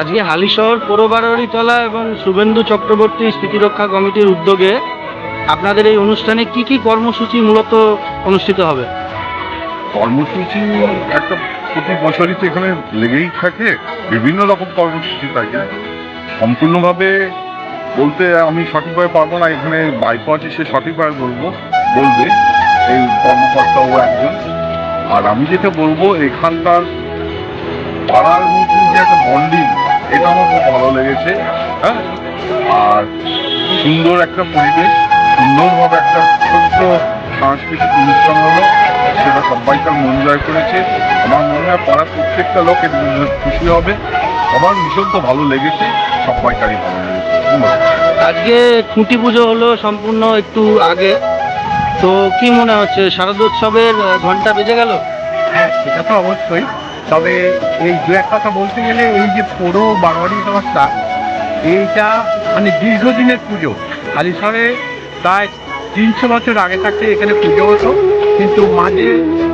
আজকে হালিশহর তলা এবং শুভেন্দু চক্রবর্তী স্মৃতিরক্ষা কমিটির উদ্যোগে আপনাদের এই অনুষ্ঠানে কি কি কর্মসূচি মূলত অনুষ্ঠিত হবে? কর্মসূচি একটা প্রতি বছরই তো এখানে লেগেই থাকে, বিভিন্ন রকম কর্মসূচি থাকে। সম্পূর্ণভাবে বলতে আমি সঠিকভাবে পারব না, এখানে বাইপাস এসে সঠিকভাবে বলব, বলবে এই কর্মকর্তাও একজন। আর আমি যেটা বলব, এখানকার পাড়ার মধ্যে যে একটা বন্ডিং এটা আমার খুব ভালো লেগেছে হ্যাঁ? আর সুন্দর একটা পরিবেশ, সুন্দরভাবে একটা ছোট্ট সাংস্কৃতিক অনুষ্ঠান হলো, সেটা সবাইকার মন জয় করেছে। আমার মনে হয় পাড়ার প্রত্যেকটা লোক খুশি হবে। আমার ভীষণ তো ভালো লেগেছে সবাইকারই ভালো লেগেছে। আজকে খুঁটি পুজো হলো সম্পূর্ণ একটু আগে। তো কি মনে হচ্ছে শারদোৎসবের ঘণ্টা বেজে গেল? হ্যাঁ সেটা তো অবশ্যই। তবে এই দু এক কথা বলতে গেলে এই যে পোড়ো বারোয়ারি সংস্থা এইটা মানে দীর্ঘদিনের পুজো। হালিশহরে প্রায় তিনশো বছর আগে থাকতে এখানে পুজো হতো। কিন্তু মাঝে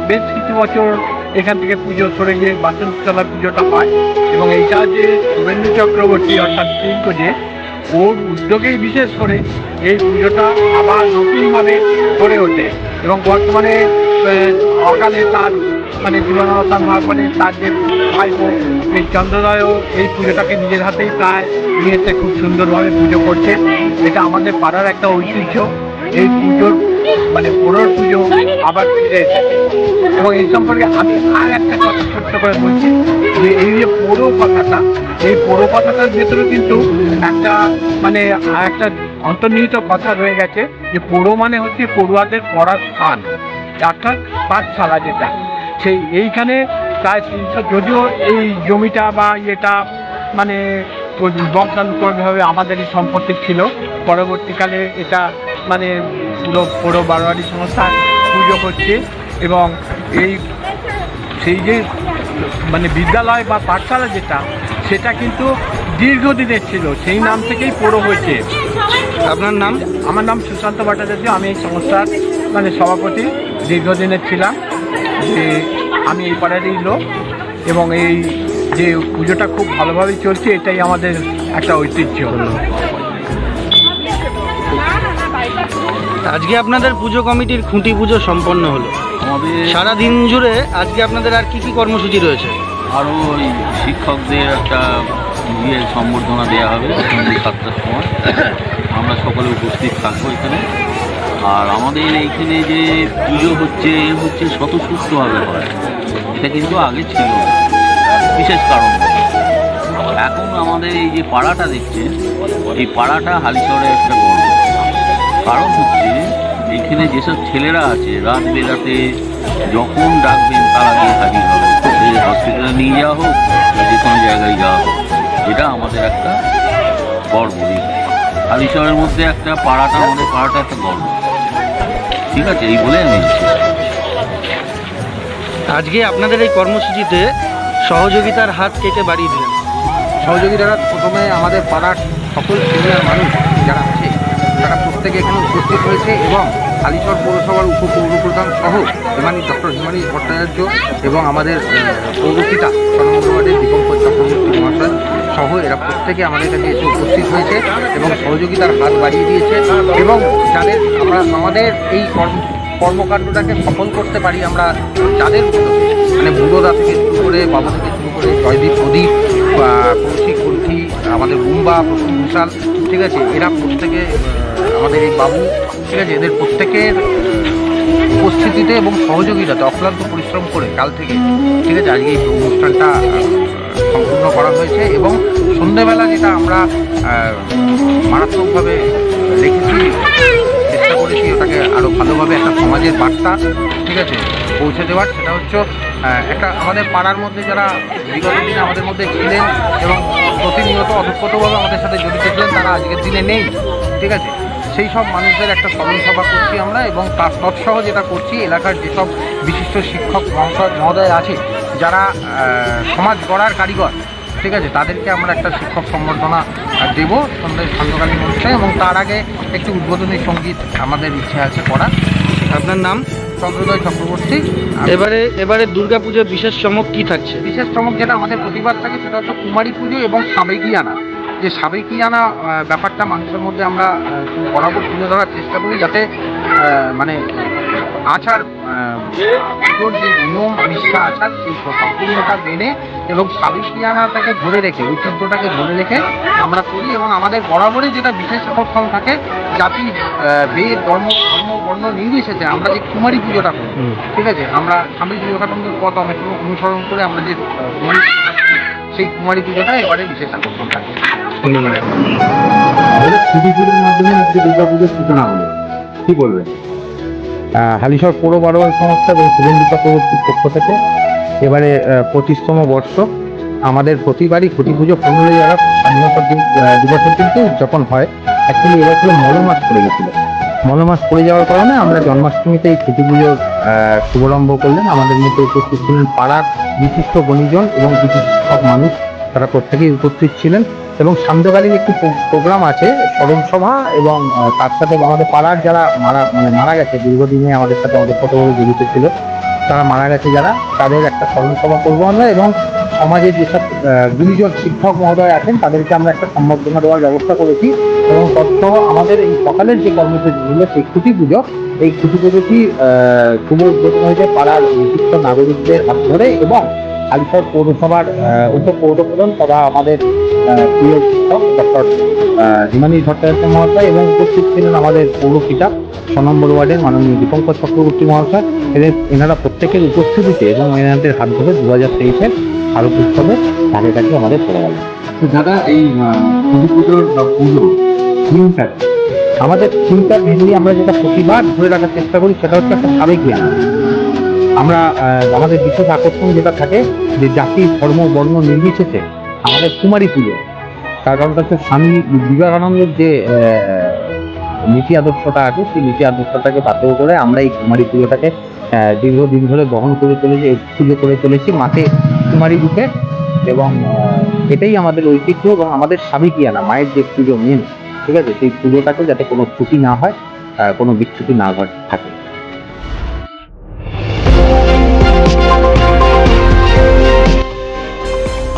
বেশ কিছু বছর এখান থেকে পুজো সরে গিয়ে বাসন্তলা পুজোটা হয় এবং এইটা যে শুভেন্দু চক্রবর্তী অর্থাৎ যে ওর উদ্যোগেই বিশেষ করে এই পুজোটা আবার নতুনভাবে গড়ে ওঠে এবং বর্তমানে অকালে তার মানে হওয়ার পরে তার যে ভাইপো, এই চন্দ্রদয়ও এই পুজোটাকে নিজের হাতেই প্রায় নিয়েছে খুব সুন্দরভাবে পুজো করছে। এটা আমাদের পাড়ার একটা ঐতিহ্য। এই পুজোর মানে পুজো আবার ফিরে এসেছে। এবং এই সম্পর্কে আমি আর একটা কথা ছোট্ট করে বলছি যে এই যে পোড়ো কথাটা, এই পোড়ো কথাটার ভেতরে কিন্তু একটা মানে একটা অন্তর্নিহিত কথা রয়ে গেছে যে পোড়ো মানে হচ্ছে পড়ুয়াদের পড়ার স্থান, অর্থাৎ পাঠশালা যেটা। সেই এইখানে প্রায় তিনশো যদিও এই জমিটা বা এটা মানে বংশানুক্রমভাবে আমাদেরই সম্পত্তি ছিল, পরবর্তীকালে এটা মানে পুরো পুরো বারোয়ারি সংস্থা পুজো করছে এবং এই সেই যে মানে বিদ্যালয় বা পাঠশালা যেটা সেটা কিন্তু দীর্ঘদিনের ছিল সেই নাম থেকেই পড়ো হয়েছে। আপনার নাম? আমার নাম সুশান্ত ভট্টাচার্য আমি এই সংস্থার মানে সভাপতি দীর্ঘদিনের ছিলাম। যে আমি এই পাড়ারই লোক এবং এই যে পুজোটা খুব ভালোভাবেই চলছে এটাই আমাদের একটা ঐতিহ্য। আজকে আপনাদের পুজো কমিটির খুঁটি পুজো সম্পন্ন হলো। আমাদের সারা দিন জুড়ে আজকে আপনাদের আর কি কি কর্মসূচি রয়েছে? আরও ওই শিক্ষকদের একটা ইয়ে সম্বর্ধনা দেওয়া হবে সন্ধ্যে সাতটার সময়। আমরা সকলে উপস্থিত থাকব এখানে। আর আমাদের এইখানে যে পুজো হচ্ছে এ হচ্ছে স্বতঃস্ফূর্তভাবে হয়। এটা কিন্তু আগে ছিল বিশেষ কারণ। এখন আমাদের এই যে পাড়াটা দেখছেন এই পাড়াটা হালিশহরের একটা গর্ব কারণ হচ্ছে এখানে যেসব ছেলেরা আছে রাত বেলাতে যখন ডাকবেন তারা গিয়ে হাজির হবে। সে হসপিটালে নিয়ে যাওয়া হোক বা যে কোনো জায়গায় যাওয়া হোক এটা আমাদের একটা গর্ব। এই হালিশহরের মধ্যে একটা পাড়াটা আমাদের পাড়াটা একটা গর্ব। ঠিক আছে এই বলে আমি আজকে আপনাদের এই কর্মসূচিতে সহযোগিতার হাত কেটে বাড়িয়ে দিলেন? সহযোগীরা প্রথমে আমাদের পাড়ার সকল সিনিয়র মানুষ যারা আছে প্রত্যেকে এখানে উপস্থিত হয়েছে এবং কালীচর পৌরসভার উপ উপপৌরপ্রধান সহ হিমানি, ডক্টর হিমানি ভট্টাচার্য এবং আমাদের পৌরপিতা ওয়ার্ডের দীপঙ্কর চক্রবর্তী মহাশয় সহ এরা প্রত্যেকে আমাদের কাছে এসে উপস্থিত হয়েছে এবং সহযোগিতার হাত বাড়িয়ে দিয়েছে এবং যাদের আমরা, আমাদের এই কর্ম কর্মকাণ্ডটাকে সফল করতে পারি আমরা যাদের মানে বুড়োদা থেকে শুরু করে, বাবা থেকে শুরু করে, জয়দীপ, প্রদীপ কৌশিক কুর্থি আমাদের বুম্বা বিশাল, ঠিক আছে? এরা প্রত্যেকে আমাদের এই বাবু, ঠিক আছে? এদের প্রত্যেকের উপস্থিতিতে এবং সহযোগিতাতে অক্লান্ত পরিশ্রম করে কাল থেকে, ঠিক আছে? আজকে এই অনুষ্ঠানটা সম্পূর্ণ করা হয়েছে এবং সন্ধেবেলা যেটা আমরা মারাত্মকভাবে চেষ্টা করেছি ওটাকে আরও ভালোভাবে একটা সমাজের বার্তা, ঠিক আছে, পৌঁছে দেওয়ার। সেটা হচ্ছে একটা আমাদের পাড়ার মধ্যে যারা বিগত দিনে আমাদের মধ্যে ছিলেন এবং প্রতিনিয়ত অধক্ষতভাবে আমাদের সাথে জড়িত ছিলেন, তারা আজকের দিনে নেই, ঠিক আছে? সেই সব মানুষদের একটা স্মরণ সভা করছি আমরা এবং তার তৎসহ যেটা করছি, এলাকার যেসব বিশিষ্ট শিক্ষক মহাশয়, মহোদয় আছে, যারা সমাজ গড়ার কারিগর ঠিক আছে তাদেরকে আমরা একটা শিক্ষক সম্বর্ধনা দেব সন্ধ্যে সান্ধ্যকালীন অনুষ্ঠানে এবং তার আগে একটি উদ্বোধনী সংগীত আমাদের ইচ্ছে আছে করা আপনার নাম? চন্দ্রোদয় চক্রবর্তী। এবারে এবারে দুর্গাপুজোর বিশেষ চমক কি থাকছে? বিশেষ চমক যেটা আমাদের প্রতিবার থাকে সেটা হচ্ছে কুমারী পুজো এবং সাবেকিয়ানা। যে সাবেকিয়ানা ব্যাপারটা মানুষের মধ্যে আমরা বরাবর তুলে ধরার চেষ্টা করি যাতে মানে আচার যে নিয়ম নিষ্ঠা আচার সেই সম্পূর্ণটা মেনে এবং সাবেকিয়ানাটাকে ধরে রেখে ঐতিহ্যটাকে ধরে রেখে আমরা করি এবং আমাদের বরাবরই যেটা বিশেষ আকর্ষণ থাকে জাতি বেদ ধর্ম ধর্ম বর্ণ নির্বিশেষে আমরা যে কুমারী পুজোটা করি ঠিক আছে? আমরা স্বামী বিবেকানন্দের পথ অনুসরণ- অনুসরণ করে আমরা যে সেই কুমারী পুজোটা এবারে বিশেষ আকর্ষণ থাকে। পুজোর মাধ্যমে আজকে দুর্গা পুজোর সূচনা হলো। কি বলবেন? হালিশহর পৌর বারোয়ারি সংস্থা এবং শুভেন্দু চক্রবর্তীর পক্ষ থেকে এবারে পঁচিশতম বর্ষ আমাদের প্রতিবারই খুঁটি পুজো পনেরোই আগস্ট স্বাধীনতা দিবসের কিন্তু উদযাপন হয়। অ্যাকচুয়ালি এবার ছিল মলমাস পড়ে গেছিল। মলমাস পড়ে যাওয়ার কারণে আমরা জন্মাষ্টমীতে এই খুঁটি পুজোর শুভারম্ভ করলেন। আমাদের মধ্যে উপস্থিত ছিলেন পাড়ার বিশিষ্ট বণিজন এবং কিছু সব মানুষ, তারা প্রত্যেকেই উপস্থিত ছিলেন। এবং সান্ধ্যকালীন একটি প্রো- প্রোগ্রাম আছে স্মরণ সভা এবং তার সাথে আমাদের পাড়ার যারা মারা মানে মারা গেছে দীর্ঘদিনে আমাদের সাথে আমাদের কতগুলো জড়িত ছিল তারা মারা গেছে যারা তাদের একটা স্মরণ সভা করব আমরা এবং সমাজের যেসব আহ, গুণীজন শিক্ষক মহোদয় আছেন তাদেরকে আমরা একটা সম্বর্ধনা দেওয়ার ব্যবস্থা করেছি এবং তথ্য আমাদের এই সকালের যে কর্মসূচি ছিল সেই খুঁটি পুজো এই খুঁটি পুজোটি শুভ উদ্বোধন হয়েছে পাড়ার বিশিষ্ট নাগরিকদের হাত ধরে এবং আলিপুর পৌরসভার আহ, উপপৌরপ্রধান তথা আমাদের প্রিয় শিক্ষক ডক্টর হিমানী ভট্টাচার্য মহাশয় এবং উপস্থিত ছিলেন আমাদের পৌর পিতা ছ নম্বর ওয়ার্ডের মাননীয় দীপঙ্কর চক্রবর্তী মহাশয়। এদের এনারা প্রত্যেকের উপস্থিতিতে এবং এনাদের হাত ধরে দু হাজার তেইশের শারদ উৎসবে তাদের কাছে আমাদের পড়ে গেল দাদা এই পুজো পুজোর পুজো থিমটা আমাদের থিমটা মেনলি আমরা যেটা প্রতিবার ধরে রাখার চেষ্টা করি সেটা হচ্ছে একটা সাবেক জ্ঞান আমরা আমাদের বিশেষ আকর্ষণ যেটা থাকে যে জাতি, ধর্ম, বর্ণ নির্বিশেষে আমাদের কুমারী পুজো। তার কারণটা হচ্ছে স্বামী বিবেকানন্দের যে নীতি আদর্শটা আছে, সেই নীতি আদর্শটাকে পাথর করে আমরা এই কুমারী পুজোটাকে দীর্ঘদিন ধরে বহন করে চলেছি পুজো করে চলেছি মাঠে কুমারী রূপে। এবং এটাই আমাদের ঐতিহ্য এবং আমাদের সাবিকিয়ানা মায়ের যে পুজো মেন ঠিক আছে? সেই পুজোটাকে যাতে কোনো ত্রুটি না হয় কোনো বিচ্যুতি না ঘট থাকে।